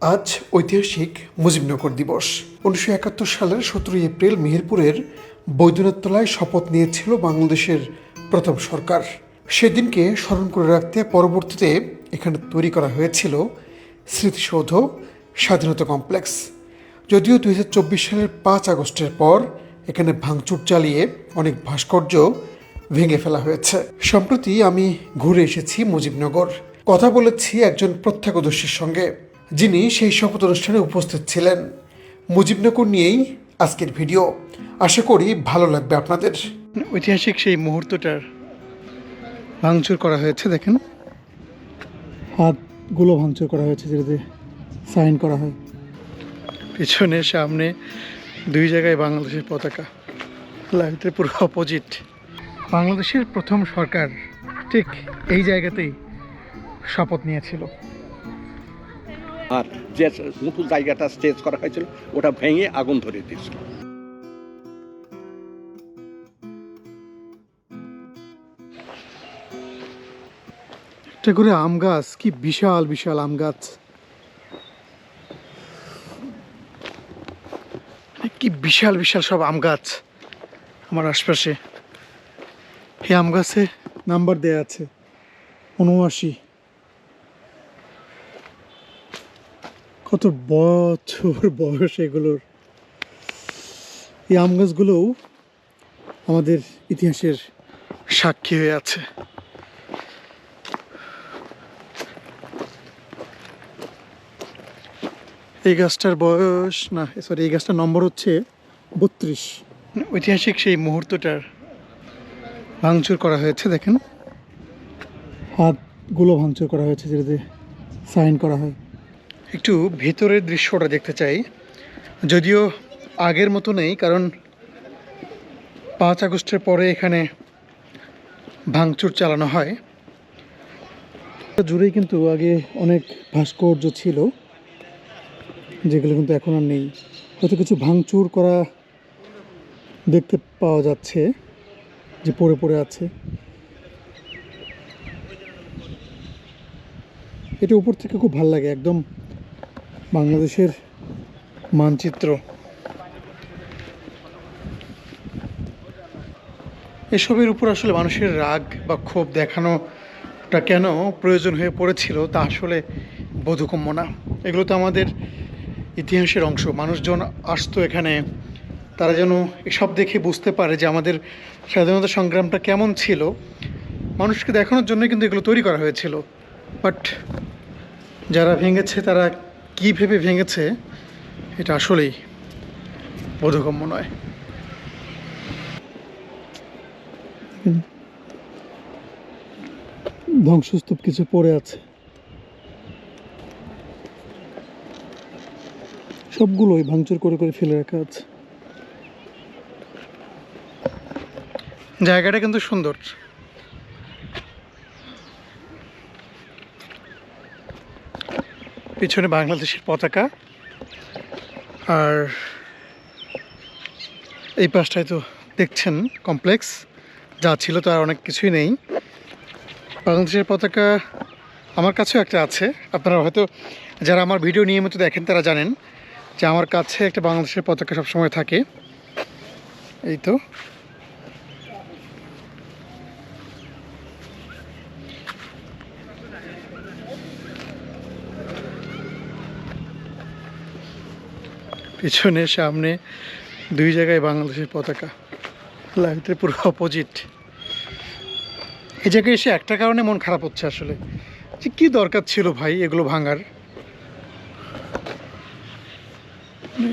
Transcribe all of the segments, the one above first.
আজ ঐতিহাসিক মুজিবনগর দিবস। উনিশশো একাত্তর সালের সতেরোই এপ্রিল মেহেরপুরের বৈদ্যনাথ তলায় শপথ নিয়েছিল বাংলাদেশের প্রথম সরকার। সেদিনকে স্মরণ করে রাখতে পরবর্তীতে এখানে তৈরি করা হয়েছিল স্মৃতিসৌধ স্বাধীনতা কমপ্লেক্স। যদিও দুই হাজার চব্বিশ সালের পাঁচ আগস্টের পর এখানে ভাঙচুর চালিয়ে অনেক ভাস্কর্য ভেঙে ফেলা হয়েছে। সম্প্রতি আমি ঘুরে এসেছি মুজিবনগর। কথা বলেছি একজন প্রত্যক্ষদর্শীর সঙ্গে। যিনি সেই শপথ অনুষ্ঠানে উপস্থিত ছিলেন। মুজিবনগর নিয়েই আজকের ভিডিও। আশা করি ভালো লাগবে আপনাদের। ঐতিহাসিক সেই মুহূর্তটার ভাঙচুর করা হয়েছে, দেখেন। হাতগুলো ভাঙচুর করা হয়েছে যেটাতে সাইন করা হয়। পিছনে, সামনে, দুই জায়গায় বাংলাদেশের পতাকা। লাগতে পুরো অপোজিট বাংলাদেশের প্রথম সরকার ঠিক এই জায়গাতেই শপথ নিয়েছিল। আর যে উঁচু জায়গাটা স্টেজ করা হয়েছিল, ওটা ভেঙে আগুন ধরে দিয়েছিল। করে আম গাছ, কি বিশাল বিশাল আম গাছ। কি বিশাল বিশাল সব আম গাছ আমার আশপাশে। এই আম গাছে নাম্বার দেয়া আছে, উনআশি। কত বছর বয়স এগুলোর? এই আম গাছগুলোও আমাদের ইতিহাসের সাক্ষী হয়ে আছে। এই গাছটার বয়স, না সরি এই গাছটার নম্বর হচ্ছে বত্রিশ। ঐতিহাসিক সেই মুহূর্তটার ভাঙচুর করা হয়েছে, দেখেন। হাতগুলো ভাঙচুর করা হয়েছে, যেটাতে সাইন করা হয়। একটু ভেতরের দৃশ্যটা দেখতে চাই। যদিও আগের মতো নেই, কারণ পাঁচ আগস্টের পরে এখানে ভাঙচুর চালানো হয়। জুড়েই কিন্তু আগে অনেক ভাস্কর্য ছিল, যেগুলো কিন্তু এখন আর নেই। হয়তো কিছু ভাঙচুর করা দেখতে পাওয়া যাচ্ছে, যে পড়ে পড়ে আছে। এটা উপর থেকে খুব ভালো লাগে, একদম বাংলাদেশের মানচিত্র। এসবের উপর আসলে মানুষের রাগ বা ক্ষোভ দেখানোটা কেন প্রয়োজন হয়ে পড়েছিল তা আসলে বোধগম্য না। এগুলো তো আমাদের ইতিহাসের অংশ। মানুষজন আসতো এখানে, তারা যেন এসব দেখে বুঝতে পারে যে আমাদের স্বাধীনতা সংগ্রামটা কেমন ছিল। মানুষকে দেখানোর জন্য কিন্তু এগুলো তৈরি করা হয়েছিল। বাট যারা ভেঙেছে তারা কী ভেবে ভেঙেছে এটা আসলেই বোধগম্য নয়। ধ্বংসস্তূপ কিছু পড়ে আছে। সবগুলোই ভাঙচুর করে করে ফেলে রাখা আছে। জায়গাটা কিন্তু সুন্দর। পিছনে বাংলাদেশের পতাকা। আর এই পাশটায় তো দেখছেন কমপ্লেক্স যা ছিল তো আর অনেক কিছুই নেই। বাংলাদেশের পতাকা আমার কাছেও একটা আছে। আপনারা হয়তো, যারা আমার ভিডিও নিয়মিত দেখেন তারা জানেন যে আমার কাছে একটা বাংলাদেশের পতাকা সবসময় থাকে। এই তো। পিছনে সামনে দুই জায়গায় বাংলাদেশের পতাকা। লাগতে পুরো অপোজিট এই জায়গায় এসে একটা কারণে মন খারাপ হচ্ছে আসলে। যে কী দরকার ছিল ভাই এগুলো ভাঙার?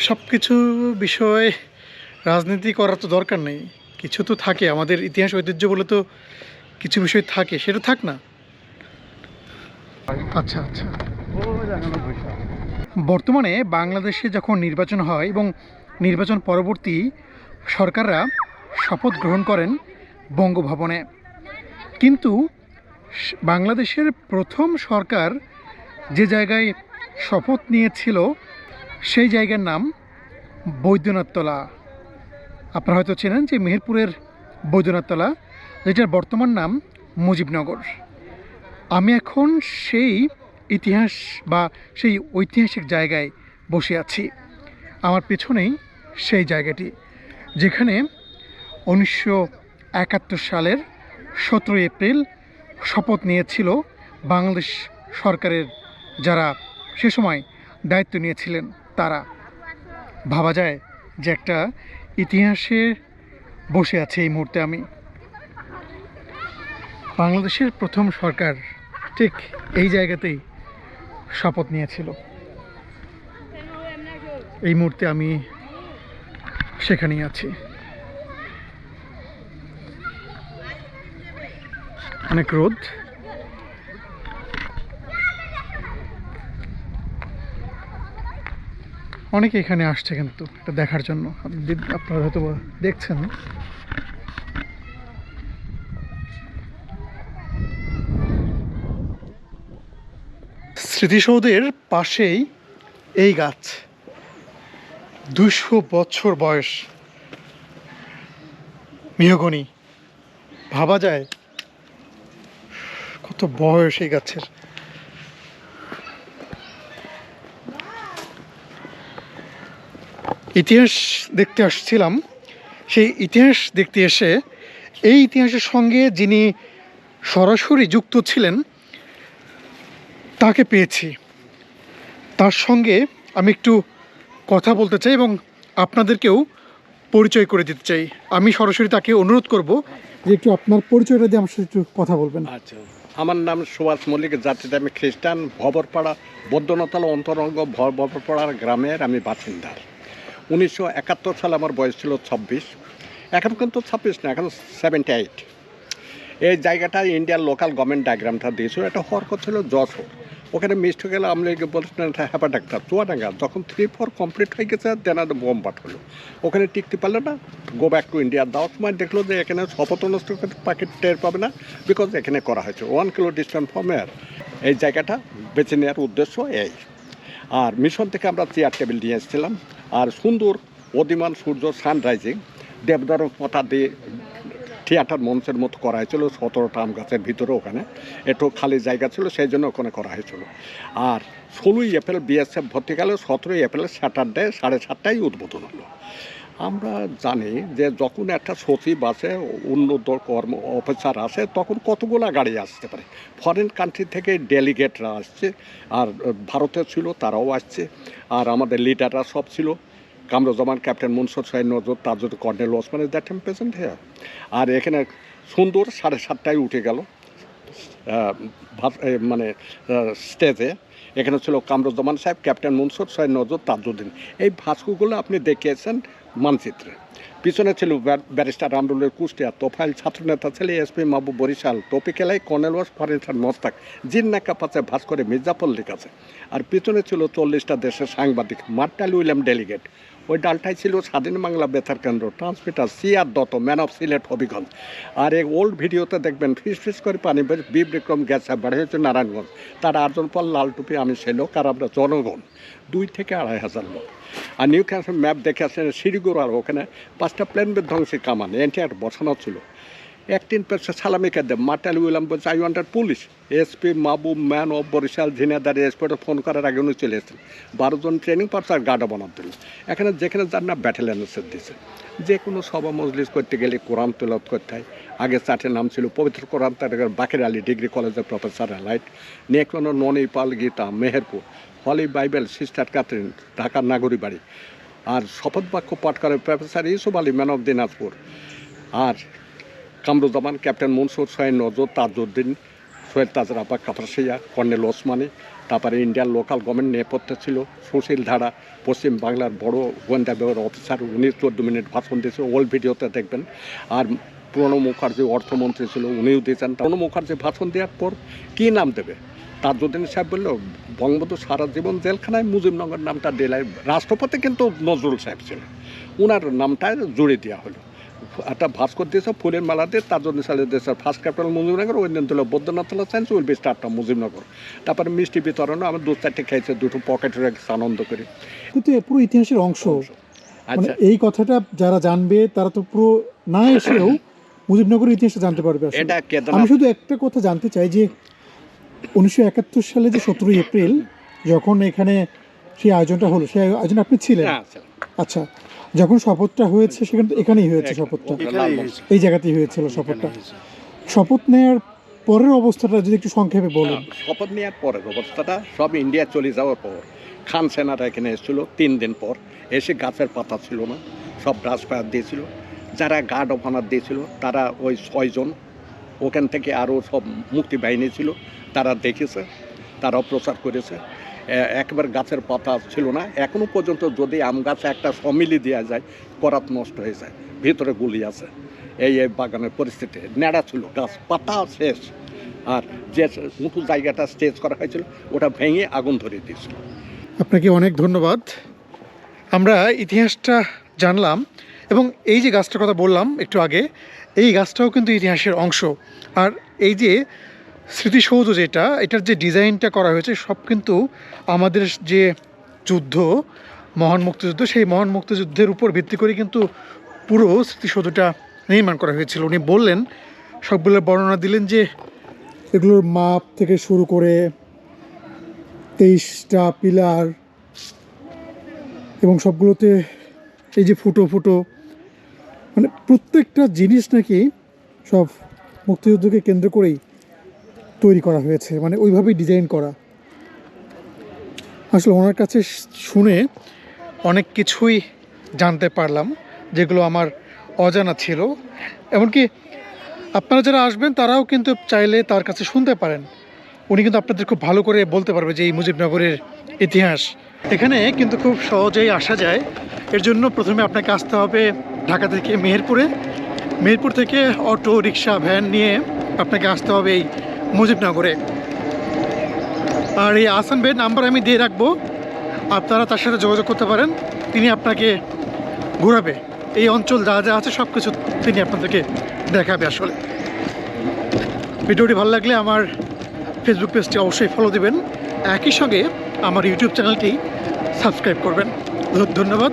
সব কিছু বিষয়ে রাজনীতি করার তো দরকার নেই। কিছু তো থাকে, আমাদের ইতিহাস ঐতিহ্য বলে তো কিছু বিষয় থাকে, সেটা থাক না। আচ্ছা আচ্ছা। বর্তমানে বাংলাদেশে যখন নির্বাচন হয় এবং নির্বাচন পরবর্তী সরকাররা শপথ গ্রহণ করেন বঙ্গভবনে। কিন্তু বাংলাদেশের প্রথম সরকার যে জায়গায় শপথ নিয়েছিল, সেই জায়গার নাম বৈদ্যনাথতলা। আপনারা হয়তো চেনেন যে মেহেরপুরের বৈদ্যনাথতলা, যেটার বর্তমান নাম মুজিবনগর। আমি এখন সেই ইতিহাস বা সেই ঐতিহাসিক জায়গায় বসে আছি। আমার পেছনেই সেই জায়গাটি, যেখানে উনিশশো একাত্তর সালের সতেরোই এপ্রিল শপথ নিয়েছিল বাংলাদেশ সরকারের যারা সে সময় দায়িত্ব নিয়েছিলেন তারা। ভাবা যায় যে একটা ইতিহাসে বসে আছে এই মুহূর্তে আমি। বাংলাদেশের প্রথম সরকার ঠিক এই জায়গাতেই শপথ নিয়েছিল। এই মুহূর্তে আমি সেখানেই আছি। অনেক রোদ। অনেকে এখানে আসছে কিন্তু এটা দেখার জন্য। আপনি আপনারা হয়তো দেখছেন। স্মৃতিসৌধের পাশেই এই গাছ। দুশো বছর বয়স। মেহগনি, ভাবা যায়? কত বয়স এই গাছের। ইতিহাস দেখতে আসছিলাম। সেই ইতিহাস দেখতে এসে এই ইতিহাসের সঙ্গে যিনি সরাসরি যুক্ত ছিলেন তাকে পেয়েছি। তার সঙ্গে আমি একটু কথা বলতে চাই এবং আপনাদেরকেও পরিচয় করে দিতে চাই। আমি সরাসরি তাকে অনুরোধ করব যে একটু আপনার পরিচয়টা দিয়ে আমার সাথে একটু কথা বলবেন। আচ্ছা। আমার নাম সুভাষ মল্লিক, জাতিতে আমি খ্রিস্টান, ভবরপাড়া, বৌদ্ধনাতলা অন্তরঙ্গ ভবরপাড়ার গ্রামের আমি বাসিন্দা। উনিশশো একাত্তর সালে আমার বয়স ছিল ছাব্বিশ। এখন কিন্তু ছাব্বিশ না, এখন সেভেন্টি এইট এই জায়গাটা ইন্ডিয়ার লোকাল গভর্নমেন্ট ডায়াগ্রামটা দিয়েছিল। এটা হওয়ার ছিল যশোর। ওখানে মিষ্ট গেলে আমরা বলছিলেন হ্যাপা ডাক্তার চুয়াডাঙ্গা যখন থ্রি ফোর কমপ্লিট হয়ে গেছে দেন আর বোম হলো। ওখানে টিকতে পারল না। গো ব্যাক টু ইন্ডিয়া দেওয়ার সময় দেখল যে এখানে শপথ নষ্ট পাখির টের পাবে না বিকজ এখানে করা হয়েছে। One kilo distance from air এই জায়গাটা বেছে নেওয়ার উদ্দেশ্য এই। আর মিশন থেকে আমরা চেয়ার টেবিল নিয়ে এসেছিলাম। আর সুন্দর অদিমান সূর্য সানরাইজিং দেবদার পাতা দিয়ে থিয়েটার মঞ্চের মতো করা হয়েছিল, সতেরোটা আম গাছের ভিতরে ওখানে। একটু খালি জায়গা ছিল, সেই জন্য ওখানে করা হয়েছিল। আর ষোলোই এপ্রিল বিএসএফ ভর্তি গেল, সতেরোই এপ্রিল স্যাটারডে সাড়ে সাতটায় উদ্বোধন হলো। আমরা জানি যে যখন একটা সচিব আসে উন্নত কর্ম অফিসার আসে, তখন কতগুলা গাড়ি আসতে পারে। ফরেন কান্ট্রি থেকে ডেলিগেটরা আসছে, আর ভারতের ছিল, তারাও আসছে, আর আমাদের লিডাররা সব ছিল। কামরুজ্জামান, ক্যাপ্টেন মনসুর সাহেব Nazar Tajud colonel Osman is that time present here আর এখানে সুন্দর সাড়ে সাতটায় উঠে গেল মানে স্টেজে এখানে ছিল কামরুজ্জামান সাহেব, ক্যাপ্টেন মনসুর সাহেব নজর তাজুদ্দিন এই ভাস্কুগুলো আপনি দেখিয়েছেন মানচিত্রে। পিছনে ছিল ব্যার- ব্যারিস্টার রামরুলের কুষ্টিয়া তোফাইল ছাত্রনেতা ছিল এসপি মাহবুব বরিশাল টপিকেলাই কর্নেল ওয়াস ফরেন্সার মোস্তাক জিন্নাকা পাশে ভাস্করে মির্জাপল্লিক আছে আর পিছনে ছিল চল্লিশটা দেশের সাংবাদিক, মার্টাল উইলিয়াম ডেলিগেট। ওই ডালটাই ছিল Swadhin Bangla Betar Kendra transmitter CR Dutta man of Sylhet Habiganj আর এই ওল্ড ভিডিওতে দেখবেন, ফিস ফিস করে পানি বেশ বিক্রম গ্যাস বাড়ি হয়েছে নারায়ণগঞ্জ। তার আটজন পর লাল টুপি আমি সে লোক আর আমরা জনগণ, দুই থেকে আড়াই হাজার লোক। আর নিউ ক্যান্সার ম্যাপ দেখে আসেন শিরিগুড় আর ওখানে, পাঁচটা প্লেন ধ্বংসের কামান, এনটিআর বসানো ছিল। একদিন পেছে সালামি কাদ্দে মার্টাল উইলাম বলছে I wonder police SP Mahbub man of Barishal ঝিনাদার এসপিটা ফোন করার আগে উনি চলে এসেছেন বারোজন ট্রেনিং পার্স আর গার্ডও বানাতে দিল এখানে যেখানে যার না ব্যাটেলিয়ানের দিছে যে কোনো সভা মজলিস করতে গেলে কোরআন তুলত করতে হয়। আগে চারটে নাম ছিল পবিত্র কোরআন তার বাকের আলী ডিগ্রি কলেজের প্রফেসর লাইট নেকনো Noni Pal Gita, Meherpur, holy bible, sister Catherine ঢাকার নাগরী বাড়ি। আর শপথ বাক্য পাঠ করে professor Yusuf Ali man of Dinajpur R Kamruzzaman, captain Mansur সোহেন নজর, তাজউদ্দিন সোহেল তাজরাপা কাপাসিয়া কর্নেল ওসমানী, তারপরে ইন্ডিয়ান লোকাল গভর্নমেন্ট নেপথ্যে ছিল, সুশীল ধারা, পশ্চিম বাংলার বড় গোয়েন্দা বিভাগের অফিসার উনি চোদ্দ মিনিট ভাষণ দিয়েছে, ওল্ড ভিডিওতে দেখবেন। আর প্রণব মুখার্জি অর্থমন্ত্রী ছিল, উনিও দিয়েছেন। প্রণব মুখার্জি ভাষণ দেওয়ার পর কী নাম দেবে? তাজউদ্দিন সাহেব বলল, বঙ্গবন্ধু সারা জীবন জেলখানায় মুজিবনগর নামটা দিলাই রাষ্ট্রপতি কিন্তু নজরুল সাহেব ছিলেন। ওনার নামটা জুড়ে দেওয়া হলো। একটা ভাস্কর দিয়েছে ফুলের মালা দিয়ে তাজউদ্দিন সালের দেশের ফার্স্ট ক্যাপিটাল মুজিবনগর ওই দিন দিল বৈদ্যনাথলা সায়েন্স উইল বি স্টার্টটা মুজিবনগর। তারপরে মিষ্টি বিতরণ আমি দু চারটে খেয়েছে দুটো পকেটে রেখেছে আনন্দ করি। কিন্তু এ পুরো ইতিহাসের অংশ। মানে আচ্ছা। এই কথাটা যারা জানবে তারা তো পুরো না এসেও মুজিবনগরের ইতিহাসটা জানতে পারবে। এটা আমি শুধু একটা কথা জানতে চাই যে উনিশশো একাত্তর সালে যে সতেরোই এপ্রিল যখন এখানে সেই আয়োজনটা হলো সেই আয়োজনে আপনি ছিলেন? হ্যাঁ আচ্ছা। যখন শপথটা হয়েছে সেখানে এখানেই হয়েছে শপথটা। এই জায়গাতেই হয়েছিল শপথটা। শপথ নেওয়ার পরের অবস্থাটা যদি একটু সংক্ষেপে বলুন। শপথ নেওয়ার পরের অবস্থাটা সব ইন্ডিয়া চলে যাওয়ার পর খান সেনারা এখানে এসেছিল তিন দিন পর। এসে গাছের পাতা ছিল না সব ব্রাশ ফায়ার দিয়েছিল। যারা গার্ড অফ অনার দিয়েছিল তারা ওই ছয়জন ওখান থেকে আরও সব মুক্তি বাহিনী ছিল তারা দেখেছে তারাও প্রচার করেছে। একবার গাছের পাতা ছিল না। এখনও পর্যন্ত যদি আম গাছে একটা সমিলি দেওয়া যায়, করাত নষ্ট হয়ে যায়। ভিতরে গুলি আছে। এই এই বাগানের পরিস্থিতি। নেড়া ছিল, গাছ পাতা শেষ। আর যে উঁচু জায়গাটা স্টেজ করা হয়েছিল, ওটা ভেঙে আগুন ধরিয়ে দিয়েছিল। আপনাকে অনেক ধন্যবাদ। আমরা ইতিহাসটা জানলাম এবং এই যে গাছটার কথা বললাম একটু আগে, এই গাছটাও কিন্তু ইতিহাসের অংশ। আর এই যে স্মৃতিসৌধ যেটা, এটার যে ডিজাইনটা করা হয়েছে, সব কিন্তু আমাদের যে যুদ্ধ, মহান মুক্তিযুদ্ধ, সেই মহান মুক্তিযুদ্ধের উপর ভিত্তি করে কিন্তু পুরো স্মৃতিসৌধটা নির্মাণ করা হয়েছিল। উনি বললেন সবগুলো বর্ণনা দিলেন যে এগুলোর মাপ থেকে শুরু করে তেইশটা পিলার এবং সবগুলোতে এই যে ফুটো ফুটো মানে প্রত্যেকটা জিনিস নাকি সব মুক্তিযুদ্ধকে কেন্দ্র করেই তৈরি করা হয়েছে মানে ওইভাবেই ডিজাইন করা। আসলে ওনার কাছে শুনে অনেক কিছুই জানতে পারলাম, যেগুলো আমার অজানা ছিল। এমনকি আপনারা যারা আসবেন, তারাও কিন্তু চাইলে তার কাছে শুনতে পারেন। উনি কিন্তু আপনাদের খুব ভালো করে বলতে পারবে যে এই মুজিবনগরের ইতিহাস। এখানে কিন্তু খুব সহজেই আসা যায়। এর জন্য প্রথমে আপনাকে আসতে হবে ঢাকা থেকে মেহেরপুরে। মেহেরপুর থেকে অটো, রিক্সা, ভ্যান নিয়ে আপনাকে আসতে হবে এই মুজিবনগরে। আর এই আসান ভাইয়ের নাম্বার আমি দিয়ে রাখব। আপনারা তার সাথে যোগাযোগ করতে পারেন। তিনি আপনাকে ঘোরাবে। এই অঞ্চল যা যা আছে সব কিছু তিনি আপনাদেরকে দেখাবে আসলে। ভিডিওটি ভালো লাগলে আমার ফেসবুক পেজটি অবশ্যই ফলো দিবেন। একই সঙ্গে আমার ইউটিউব চ্যানেলটি সাবস্ক্রাইব করবেন। ধন্যবাদ।